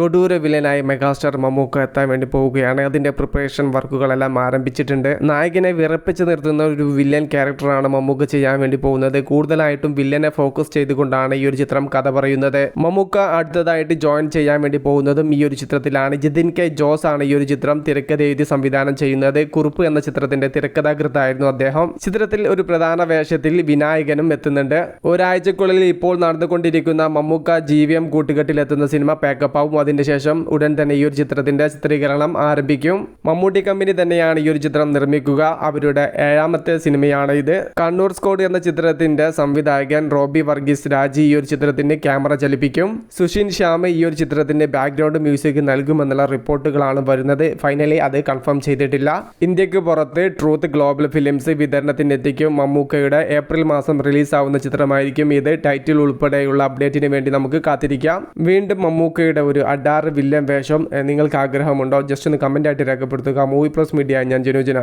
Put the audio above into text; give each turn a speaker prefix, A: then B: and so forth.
A: കൊടൂര വില്ലനായി megastar Mammukka എത്താൻ വേണ്ടി പോവുകയാണ്. അതിന്റെ പ്രിപ്പറേഷൻ വർക്കുകളെല്ലാം ആരംഭിച്ചിട്ടുണ്ട്. നായകനെ വിറപ്പിച്ച് നിർത്തുന്ന ഒരു വില്ലൻ ക്യാരക്ടറാണ് മമ്മൂക്ക ചെയ്യാൻ വേണ്ടി പോകുന്നത്. കൂടുതലായിട്ടും വില്ലനെ ഫോക്കസ് ചെയ്തുകൊണ്ടാണ് ഈ ഒരു ചിത്രം കഥ പറയുന്നത്. മമ്മൂക്ക അടുത്തതായിട്ട് ജോയിൻ ചെയ്യാൻ വേണ്ടി പോകുന്നതും ഈ ഒരു ചിത്രത്തിലാണ്. ജിതിൻ കെ ജോസ് ആണ് ഈ ഒരു ചിത്രം തിരക്കഥ എഴുതി സംവിധാനം ചെയ്യുന്നത്. കുറുപ്പ് എന്ന ചിത്രത്തിന്റെ തിരക്കഥാകൃത്തായിരുന്നു അദ്ദേഹം. ചിത്രത്തിൽ ഒരു പ്രധാന വേഷത്തിൽ വിനായകനും എത്തുന്നുണ്ട്. ഒരാഴ്ചക്കുള്ളിൽ ഇപ്പോൾ നടന്നുകൊണ്ടിരിക്കുന്ന മമ്മൂക്ക ജീവിയം കൂട്ടുകെട്ടിലെത്തുന്ന സിനിമ പാക്കപ്പ് ആവും. അതിന്റെ ശേഷം ഉടൻ തന്നെ ഈ ഒരു ചിത്രത്തിന്റെ ചിത്രീകരണം ആരംഭിക്കും. മമ്മൂട്ടി കമ്പനി തന്നെയാണ് ഈ ഒരു ചിത്രം നിർമ്മിക്കുക. അവരുടെ ഏഴാമത്തെ സിനിമയാണ് ഇത്. കണ്ണൂർ സ്കോഡ് എന്ന ചിത്രത്തിന്റെ സംവിധായകൻ റോബി വർഗീസ് രാജി ഈ ഒരു ചിത്രത്തിന്റെ ക്യാമറ ചലിപ്പിക്കും. സുഷിൻ ശ്യാം ഈ ഒരു ചിത്രത്തിന്റെ ബാക്ക്ഗ്രൗണ്ട് മ്യൂസിക് നൽകുമെന്നുള്ള റിപ്പോർട്ടുകളാണ് വരുന്നത്. ഫൈനലി അത് കൺഫേം ചെയ്തിട്ടില്ല. ഇന്ത്യയ്ക്ക് പുറത്ത് ട്രൂത്ത് ഗ്ലോബൽ ഫിലിംസ് വിതരണത്തിനെത്തിക്കും. മമ്മൂക്കയുടെ ഏപ്രിൽ മാസം റിലീസ് ആവുന്ന ചിത്രമായിരിക്കും ഇത്. ടൈറ്റിൽ ഉൾപ്പെടെയുള്ള അപ്ഡേറ്റിന് വേണ്ടി നമുക്ക് കാത്തിരിക്കാം. വീണ്ടും മമ്മൂക്കയുടെ ഒരു അഡാറ് വില്ലൻ വേഷം നിങ്ങൾക്ക് ആഗ്രഹമുണ്ടോ ജസ്റ്റ് ഒന്ന് കമന്റ് ആയിട്ട് രേഖപ്പെടുത്തുക. മൂവി പ്ലസ് മീഡിയ ഞാൻ ജനുജന